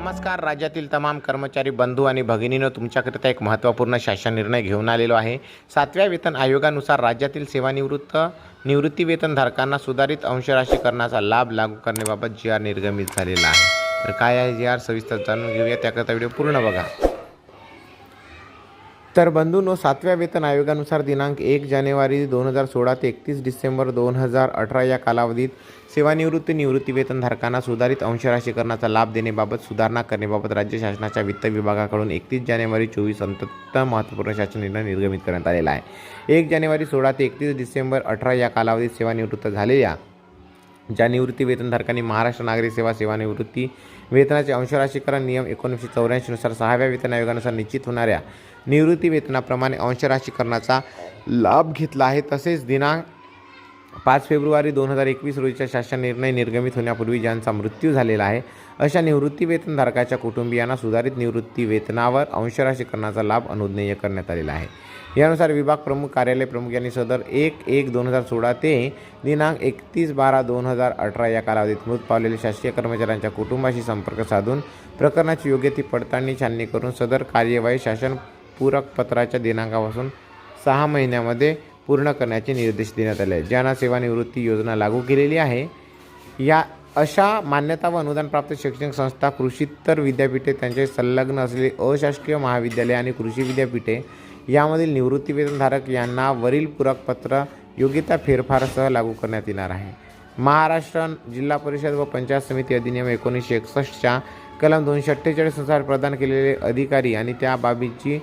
नमस्कार. राज्यातील तमाम कर्मचारी बंधू आणि भगिनीनं तुमच्याकरिता एक महत्त्वपूर्ण शासन निर्णय घेऊन आलेलो आहे. सातव्या वेतन आयोगानुसार राज्यातील सेवानिवृत्त निवृत्ती वेतनधारकांना सुधारित अंशराशीकरणाचा लाभ लागू करण्याबाबत जी आर निर्गमित झालेला आहे. तर काय आहे जी आर? सविस्तर जाणून घेऊया. त्याकरता व्हिडिओ पूर्ण बघा. तर बंधूंनो सातव्या वेतन आयोगानुसार दिनांक एक जानेवारी दोन हजार सोळा ते एकतीस डिसेंबर दोन हजार अठरा या कालावधीत सेवानिवृत्ती निवृत्ती वेतनधारकांना सुधारित अंशराशीकरणाचा लाभ देण्याबाबत सुधारणा करण्याबाबत राज्य शासनाच्या वित्त विभागाकडून एकतीस जानेवारी चोवीस अंतत महत्त्वपूर्ण शासन निर्णय निर्गमित करण्यात आलेला आहे. एक जानेवारी सोळा ते एकतीस डिसेंबर अठरा या कालावधीत सेवानिवृत्त झालेल्या ज्या निवृत्ती वेतनधारकांनी महाराष्ट्र नागरी सेवा सेवानिवृत्ती वेतनाचे अंशराशीकरण नियम एकोणीसशे चौऱ्याऐंशीनुसार सहाव्या वेतन आयोगानुसार निश्चित होणाऱ्या निवृत्ती वेतनाप्रमाणे अंशराशीकरणाचा लाभ घेतला आहे. तसेच दिनांक पाच फेब्रुवारी दोन हजार एकवीस रोजीचा शासन निर्णय निर्गमित होण्यापूर्वी ज्यांचा मृत्यू झालेला आहे अशा निवृत्तीवेतनधारकाच्या कुटुंबियांना सुधारित निवृत्ती वेतनावर अंशराशीकरणाचा लाभ अनुज्ञेय करण्यात आलेला आहे. यानुसार विभाग प्रमुख कार्यालय प्रमुख यांनी सदर एक एक दोन हजार सोळा ते दिनांक एकतीस बारा दोन हजार अठरा या कालावधीत मृत पावलेल्या शासकीय कर्मचाऱ्यांच्या कुटुंबाशी संपर्क साधून प्रकरणाची योग्य ती पडताळणी छाननी करून सदर कार्यवाही शासन पूरक पत्राच्या दिनांकापासून सहा महिन्यामध्ये पूर्ण करण्याचे निर्देश देण्यात आले आहेत. ज्यांना सेवानिवृत्ती योजना लागू केलेली आहे या अशा मान्यता व अनुदानप्राप्त शैक्षणिक संस्था कृषीतर विद्यापीठे त्यांचे संलग्न असलेली अशासकीय महाविद्यालये आणि कृषी विद्यापीठे यामधील निवृत्तीवेतनधारक यांना वरील पूरकपत्र योग्यता फेरफारसह लागू करण्यात येणार आहे. महाराष्ट्र जिल्हा परिषद व पंचायत समिती अधिनियम एकोणीसशे एकसष्टच्या कलम दोनशे अठ्ठेचाळीसनुसार प्रदान केलेले अधिकारी आणि त्या बाबीची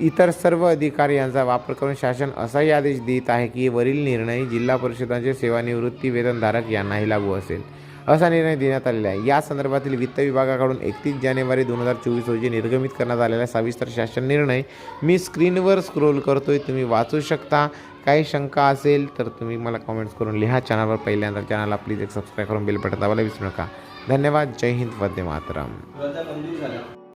इतर सर्व अधिकार यांचा वापर करून शासन असाही आदेश देत आहे की वरील निर्णय जिल्हा परिषदांचे सेवानिवृत्ती वेतनधारक यांनाही लागू असेल असा निर्णय देण्यात आलेला आहे. या संदर्भातील वित्त विभागाकडून एकतीस जानेवारी दोन हजार चोवीस रोजी निर्गमित करण्यात आलेला सविस्तर शासन निर्णय मी स्क्रीनवर स्क्रोल करतोय. तुम्ही वाचू शकता. काही शंका असेल तर तुम्ही मला कॉमेंट्स करून लिहा. चॅनलवर पहिल्यांदा चॅनलला प्लीज एक सबस्क्राईब करून बेल बटन दाबायला विसरू नका. धन्यवाद. जय हिंद. वंदे मातरम.